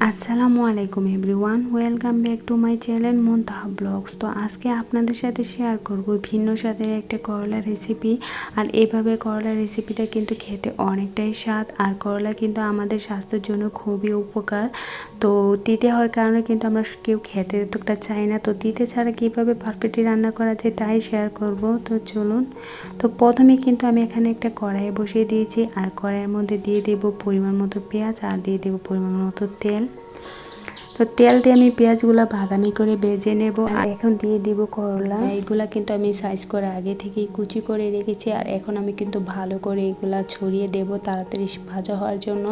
আসসালামু আলাইকুম everyone, welcome back to my channel Muntaha vlogs. তো আজকে আপনাদের সাথে শেয়ার করব ভিন্ন স্বাদের একটা করলা রেসিপি আর এভাবে করলা রেসিপিটা কিন্তু খেতে অনেকটাই স্বাদ, আর করলা কিন্তু আমাদের স্বাস্থ্যের জন্য খুবই উপকার। তো তিতে হওয়ার কারণে কিন্তু আমরা কেউ খেতে এতটা চাই না। তো তিতে ছাড়া কীভাবে পারফেক্টলি রান্না করা যায় তাই শেয়ার করব। তো চলুন, তো প্রথমে কিন্তু আমি এখানে একটা কড়াই বসিয়ে দিয়েছি। আর কড়াইয়ের মধ্যে দিয়ে দেব পরিমাণ মতো পেঁয়াজ, আর দিয়ে দেব পরিমাণ মতো তেল। তো তেল দিয়ে আমি পেঁয়াজগুলো বাদামি করে বেজে নেব। আর এখন দিয়ে দিব করলা। এইগুলা কিন্তু আমি সাইজ করে আগে থেকেই কুচি করে রেখেছি। আর এখন আমি কিন্তু ভালো করে এগুলা ছড়িয়ে দেব তাড়াতাড়ি ভাজা হওয়ার জন্য।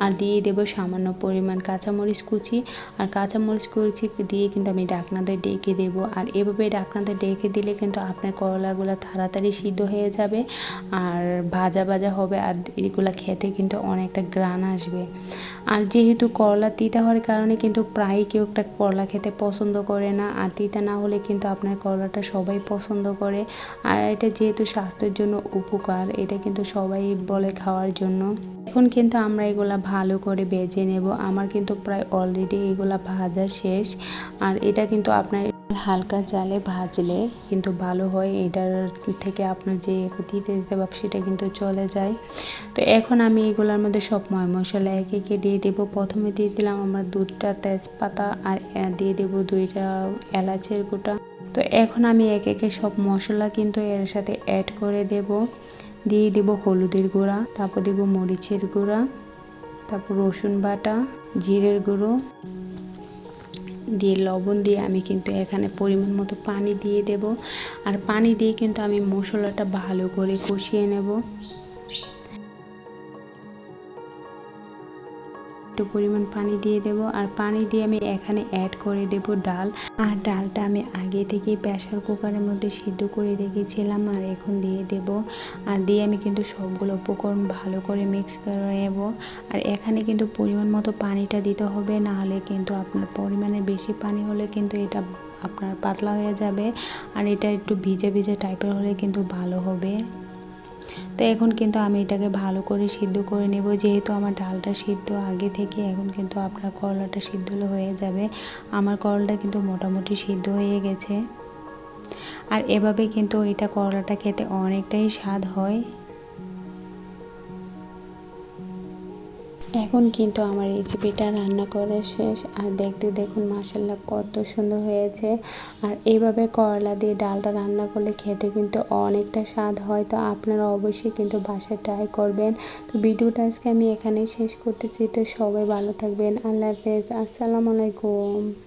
আর দিয়ে দেব সামান্য পরিমাণ কাঁচামরিচ কুচি। আর কাঁচামরিচ কুচি দিয়ে কিন্তু আমি ডাকনাতে ডেকে দেব। আর এভাবে ডাকনাতে ডেকে দিলে কিন্তু আপনার করলাগুলো তাড়াতাড়ি সিদ্ধ হয়ে যাবে। আর ভাজা ভাজা হবে। আর এগুলা খেতে কিন্তু অনেকটা গ্রান আসবে। আর যেহেতু করলা তিতা হওয়ার কারণে কিন্তু প্রায় কেউ একটা করলা খেতে পছন্দ করে না। আর তিতা না হলে কিন্তু আপনার করলাটা সবাই পছন্দ করে। আর এটা যেহেতু স্বাস্থ্যের জন্য উপকার, এটা কিন্তু সবাই বলে খাওয়ার জন্য। এখন কিন্তু আমরা এগুলা ভালো করে বেজে নেব। আমার কিন্তু প্রায় অলরেডি এগুলা ভাজা শেষ। আর এটা কিন্তু আপনার হালকা জালে ভাজলে কিন্তু ভালো হয়। এটার থেকে আপনার যে দিতে দিতে ভাব সেটা কিন্তু চলে যায়। তো এখন আমি এগুলোর মধ্যে সব ময় মশলা একে একে দিয়ে দেবো। প্রথমে দিয়ে দিলাম আমার দুধটা, তেজপাতা আর দিয়ে দেবো দুইটা এলাচের গোটা তো এখন আমি একে একে সব মশলা কিন্তু এর সাথে অ্যাড করে দেব। দিয়ে দেব হলুদের গুঁড়া, তারপর দেব মরিচের গুঁড়া, তারপর রসুন বাটা, জিরের গুঁড়ো। দিয়ে লবণ দিয়ে আমি কিন্তু এখানে পরিমাণ মতো পানি দিয়ে দেব। আর পানি দিয়ে কিন্তু আমি মশলাটা ভালো করে কষিয়ে নেব। একটু পরিমাণ পানি দিয়ে দেব। আর পানি দিয়ে আমি এখানে অ্যাড করে দেব ডাল। আর ডালটা আমি আগে থেকে প্রেশার কুকারের মধ্যে সিদ্ধ করে রেখেছিলাম আর এখন দিয়ে দেব। আর দিয়ে আমি কিন্তু সবগুলো উপকরণ ভালো করে মিক্স করে নেব। আর এখানে কিন্তু পরিমাণ মতো পানিটা দিতে হবে না হলে কিন্তু আপনার পরিমাণে বেশি পানি হলে কিন্তু এটা আপনার পাতলা হয়ে যাবে। আর এটা একটু ভিজে ভিজে টাইপের হলে কিন্তু ভালো হবে। তো এখন কিন্তু আমি এটাকে ভালো করে সিদ্ধ করে নেব। যেহেতু আমার ডালটা সিদ্ধ আগে থেকে, এখন কিন্তু আপনার করলাটা সিদ্ধ হয়ে যাবে। আমার করলাটা কিন্তু মোটামুটি সিদ্ধ হয়ে গেছে। আর এভাবে কিন্তু এটা করলাটা খেতে অনেকটাই স্বাদ হয়। এখন কিন্তু আমার রেসিপিটা রান্না করে শেষ। আর দেখতে দেখুন মাসাল্লাহ কত সুন্দর হয়েছে। আর এইভাবে করলা দিয়ে ডালটা রান্না করলে খেতে কিন্তু অনেকটা স্বাদ হয়। তো আপনারা অবশ্যই কিন্তু বাসায় ট্রাই করবেন। তো ভিডিওটা আজকে আমি এখানেই শেষ করতেছি। তো সবাই ভালো থাকবেন। আল্লাহ হাফেজ। আসসালামু আলাইকুম।